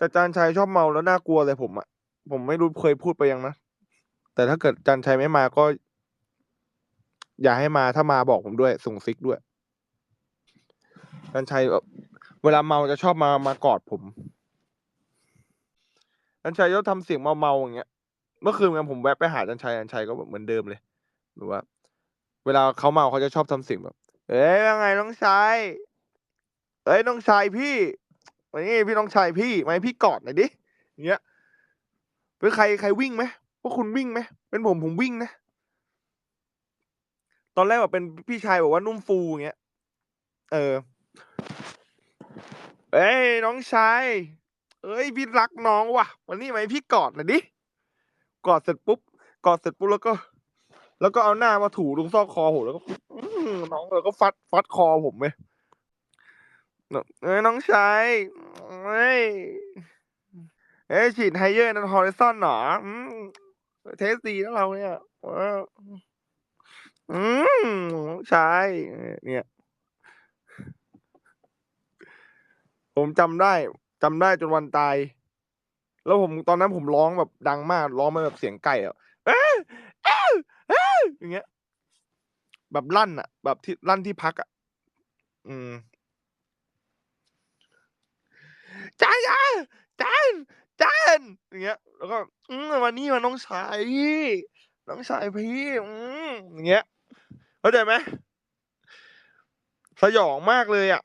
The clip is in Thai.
แต่จานชัยชอบเมาแล้วน่ากลัวเลยผมอะผมไม่รู้เคยพูดไปยังนะ แต่ถ้าเกิดจานชัยไม่มาก็ อย่าให้มาถ้ามาบอกผมด้วย ส่งซิกด้วยจานชัยแบบเวลาเมาจะชอบมามากอดผมจานชัยก็ทำเสียงเมาๆอย่างเงี้ย เมื่อคืนกันผมแวะไปหาจานชัยจานชัยก็แบบเหมือนเดิมเลยหรือว่า เวลาเขาเมาเขาจะชอบทำเสียงแบบ เอ้ยว่าไงน้องชายเอ้ยน้องชายพี่ มานี่พี่น้องชายพี่มาให้พี่กอดหน่อยดิอย่างเงี้ยเป็นใครใครวิ่งไหมพวกคุณวิ่งไหมเป็นผมผมวิ่งนะตอนแรกแบบเป็นพี่ชายบอกว่านุ่มฟูอย่างเงี้ยเออเอ้ยน้องชายเอ้ยพี่รักน้องว่ะวันนี้มาให้พี่กอดหน่อยดิกอดเสร็จปุ๊บกอดเสร็จปุ๊บแล้วก็ แล้วก็เอาหน้ามาถูตรงซอกคอผมแล้วก็น้องแล้วก็ฟัดฟัดคอผมเลย แบบเอ้ยน้องชายเอ้ยเอ้ยฉีดไฮเยอร์นันฮอริซอนหนออืมเทสดีแล้วเราเนี่ยเอออืมน้องชายเนี่ย ผมจำได้จำได้จนวันตาย แล้วผมตอนนั้นผมร้องแบบดังมาก ร้องมาแบบเสียงไก่อะเอ้ยเอ้ยเอ้ยอย่างเงี้ย แบบลั่นอะแบบที่ลั่นที่พักอะอืมจานจานจานจาน อย่างเงี้ย แล้วก็ อืมวันนี้มัน้องชายพี่ น้องชายพี่ อืมอย่างเงี้ย เข้าใจไหมสยองมากเลยอะ